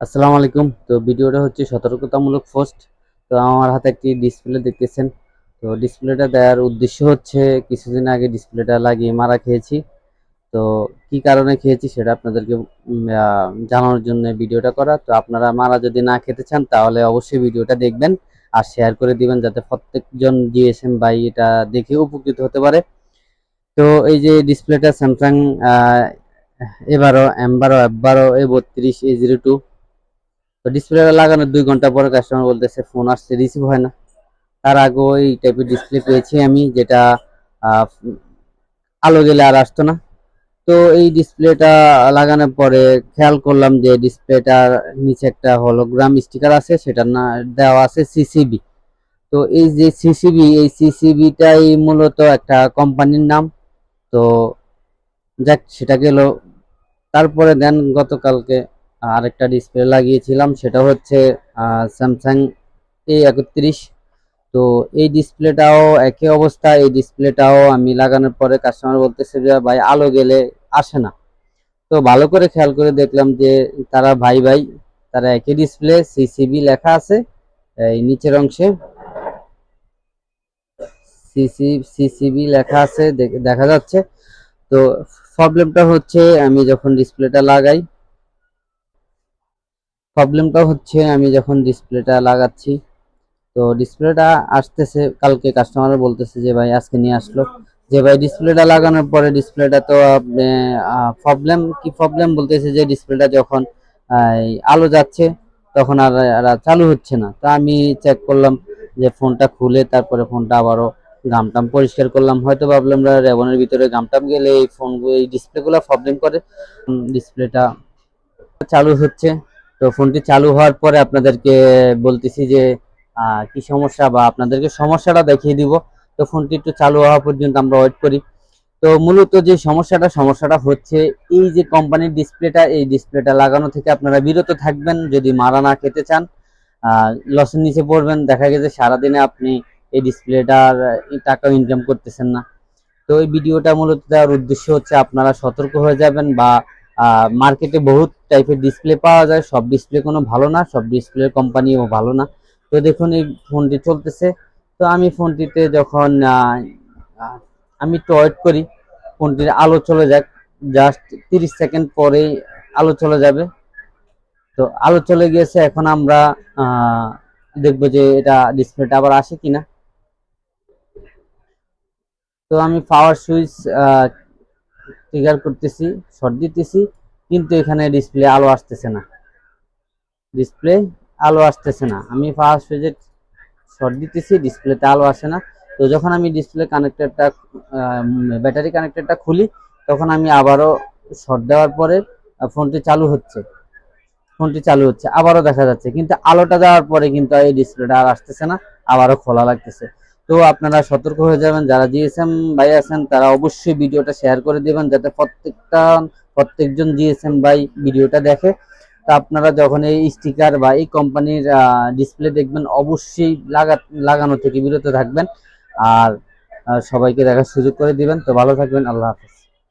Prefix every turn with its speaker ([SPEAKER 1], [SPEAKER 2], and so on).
[SPEAKER 1] আসসালামু আলাইকুম। তো ভিডিওটা হচ্ছে সতর্কতামূলক পোস্ট তো আমার হাতে একটি ডিসপ্লে দেখতেছেন। তো ডিসপ্লেটা দেওয়ার উদ্দেশ্য হচ্ছে, কিছুদিন আগে ডিসপ্লেটা লাগিয়ে মারা খেয়েছি। তো কি কারণে খেয়েছি সেটা আপনাদেরকে জানানোর জন্য ভিডিওটা করা। তো আপনারা মারা যদি না খেতে চান, তাহলে অবশ্যই ভিডিওটা দেখবেন আর শেয়ার করে দিবেন যাতে প্রত্যেকজন জিএসএম ভাই এটা দেখে উপকৃত হতে পারে। তো এই যে ডিসপ্লেটা স্যামসাং এবারো এম বারো এফ বারো এ বত্রিশ এ জিরো টু তো ডিসপ্লেটা লাগানোর দুই ঘণ্টা পরে কাস্টমার বলতেছে ফোন আসছে রিসিভ হয় না। তার আগে ওই টাইপের ডিসপ্লে পেয়েছি আমি, যেটা আলো গেলে আর আসতো না। তো এই ডিসপ্লেটা লাগানোর পরে খেয়াল করলাম যে ডিসপ্লেটার নিচে একটা হলোগ্রাম স্টিকার আছে, সেটা না, দেওয়া আছে সিসিবি তো এই যে সিসিবি এই সিসিবিটাই মূলত একটা কোম্পানির নাম। তো যাক, সেটা গেল। তারপরে দেন গতকালকে আরেকটা ডিসপ্লে লাগিয়েছিলাম, সেটা হচ্ছে স্যামসাং এ একত্রিশ। তো এই ডিসপ্লেটাও একই অবস্থা, এই ডিসপ্লেটাও আমি লাগানোর পরে কাস্টমার বলতেছে যে, ভাই, আলো গেলে আসে না। তো ভালো করে খেয়াল করে দেখলাম যে, তারা ভাই ভাই, তারা একই ডিসপ্লে সিসিবি লেখা আছে, এই নিচের অংশে। সিসি সিসিবি লেখা আছে, দেখ- দেখা যাচ্ছে। তো প্রবলেমটা হচ্ছে, আমি যখন ডিসপ্লেটা লাগাই প্রবলেমটা হচ্ছে আমি যখন ডিসপ্লেটা লাগাচ্ছি, তো ডিসপ্লেটা আসতেছে, কালকে কাস্টমার বলতেছে যে, ভাই, আজকে নিয়ে আসলো। যে, ভাই ডিসপ্লেটা লাগানোর পরে ডিসপ্লেটা তো প্রবলেম কি প্রবলেম বলতেছে যে ডিসপ্লেটা যখন আলো যাচ্ছে, তখন আর চালু হচ্ছে না। তো আমি চেক করলাম যে ফোনটা খুলে, তারপরে ফোনটা আবারও গামটাম পরিষ্কার করলাম। হয়তো ভাবলাম রেবনের ভিতরে গামটাম গেলে এই ফোনগুলো এই ডিসপ্লেগুলো প্রবলেম করে। ডিসপ্লেটা চালু হচ্ছে। তো ফোনটি চালু হওয়ার পরে আপনাদেরকে বলতেছি যে কি সমস্যা বা আপনাদেরকে সমস্যাটা দেখিয়ে দিব। তো ফোনটি একটু চালু হওয়া পর্যন্ত আমরা ওয়েট করি। তো মূলত যে সমস্যাটা সমস্যাটা হচ্ছে এই যে কোম্পানির ডিসপ্লেটা এই ডিসপ্লেটা লাগানো থেকে আপনারা বিরত থাকবেন। যদি মারা না খেতে চান লসের নিচে পড়বেন। দেখা গেছে সারাদিনে আপনি এই ডিসপ্লেটার টাকা ইনকাম করতেছেন না। তো এই ভিডিওটা মূলত দেওয়ার উদ্দেশ্য হচ্ছে আপনারা সতর্ক হয়ে যাবেন বা মার্কেটে বহুত টাইপের ডিসপ্লে পাওয়া যায়। সব ডিসপ্লে কোনো ভালো না, সব ডিসপ্লে কোম্পানিও ভালো না। তো দেখুন, এই ফোনটি চলতেছে। তো আমি ফোনটিতে যখন আমি একটু ওয়েট করি, ফোনটির আলো চলে যাক। জাস্ট তিরিশ সেকেন্ড পরেই আলো চলে যাবে। তো আলো চলে গিয়েছে, এখন আমরা দেখব যে এটা ডিসপ্লেটা আবার আসে কিনা। তো আমি পাওয়ার সুইচ ট্রিগার করতেছি শর্ট দিতেছি, কিন্তু এখানে ডিসপ্লে আলো আসতেছে না। ডিসপ্লে আলো আসতেছে না। আমি ফার্স্ট সুইচে শর্ট দিতেছি ডিসপ্লেতে আলো আসে না। তো যখন আমি ডিসপ্লে কানেক্টরটা ব্যাটারি কানেক্টরটা খুলি, তখন আমি আবারও শর্ট দেওয়ার পরে ফোনটি চালু হচ্ছে। ফোনটি চালু হচ্ছে, আবারও দেখা যাচ্ছে। কিন্তু আলোটা দেওয়ার পরে কিন্তু এই ডিসপ্লেটা আর আসতেছে না, আবারও খোলা লাগতেছে। তো আপনারা সতর্ক হয়ে যাবেন, যারা জিএসএম ভাই আছেন, তারা অবশ্যই ভিডিওটা শেয়ার করে দিবেন, যাতে প্রত্যেকটা, প্রত্যেকজন জিএসএম ভাই ভিডিওটা দেখে। তো আপনারা যখন এই স্টিকার বা এই কোম্পানির ডিসপ্লে দেখবেন, অবশ্যই লাগা, লাগানো থেকে বিরত থাকবেন। আর সবাইকে দেখার সুযোগ করে দিবেন। তো ভালো থাকবেন, আল্লাহ হাফেজ।